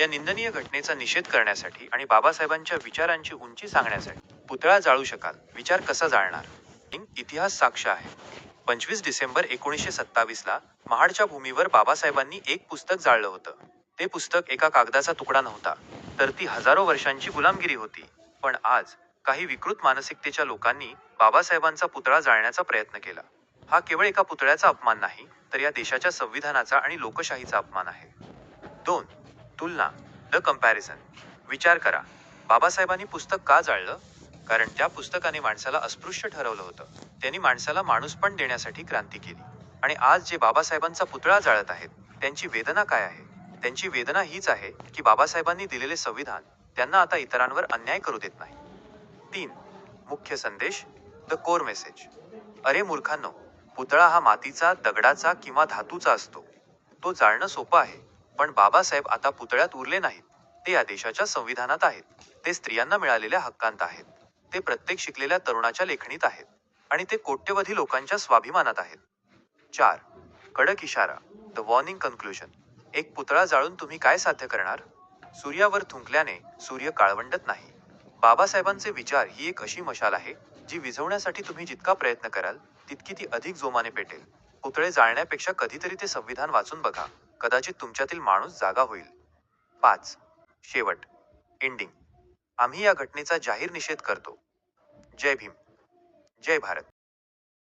या निंदनीय घटनेचा निषेध करण्यासाठी आणि बाबासाहेबांच्या विचारांची उंची सांगण्यासाठी पुतळा जाळू शकाल. विचार कसा जाळणार? इतिहास साक्ष आहे. पंचवीस डिसेंबर एकोणीसशे सत्तावीसला महाडच्या भूमीवर बाबासाहेबांनी एक पुस्तक जाळलं होतं. ते पुस्तक एका कागदाचा तुकडा नव्हता तर ती हजारो वर्षांची गुलामगिरी होती. पण आज काही विकृत मानसिकतेच्या लोकांनी बाबासाहेबांचा पुतळा जाळण्याचा प्रयत्न केला. हा केवळ एका पुतळ्याचा अपमान नाही तर या देशाच्या संविधानाचा आणि लोकशाहीचा अपमान आहे. दोन तुलना द कंपॅरिझन विचार करा. बाबासाहेबांनी पुस्तक का जाळलं? कारण त्या पुस्तकाने माणसाला अस्पृश्य ठरवलं होतं. त्यांनी माणसाला माणूसपण देण्यासाठी क्रांती केली. आणि आज जे बाबासाहेबांचा पुतळा जाळत आहेत त्यांची वेदना काय आहे? त्यांची वेदना हीच आहे की बाबासाहेबांनी दिलेले संविधान त्यांना आता इतरांवर अन्याय करू देत नाही. तीन मुख्य संदेश द कोर मेसेज अरे मूर्खांनो पुतळा हा मातीचा दगडाचा किंवा धातूचा असतो. तो जाळणं सोपं आहे. पण बाबासाहेब आता पुतळ्यात उरले नाहीत. ते या देशाच्या संविधानात आहेत. ते स्त्रियांना मिळालेल्या हक्कांत आहेत. ते प्रत्येक शिकलेल्या तरुणाच्या लेखणीत आहेत. आणि ते कोट्यवधी लोकांच्या स्वाभिमानात आहेत. चार. कडक इशारा. द वॉर्निंग कन्क्लुजन एक पुतळा जाळून तुम्ही काय साध्य करणार? सूर्यावर थुंकल्याने सूर्य काळवंडत नाही. बाबासाहेबांचे विचार ही एक अशी मशाल आहे जी विझवण्यासाठी तुम्ही जितका प्रयत्न कराल तितकी ती अधिक जोमाने पेटेल. पुतळे जाळण्यापेक्षा कधीतरी ते संविधान वाचून बघा. कदाचित तुमच्यातील माणूस जागा होईल. पाच. शेवट. एंडिंग आम्ही या घटनेचा जाहीर निषेध करतो. जय भीम. जय भारत.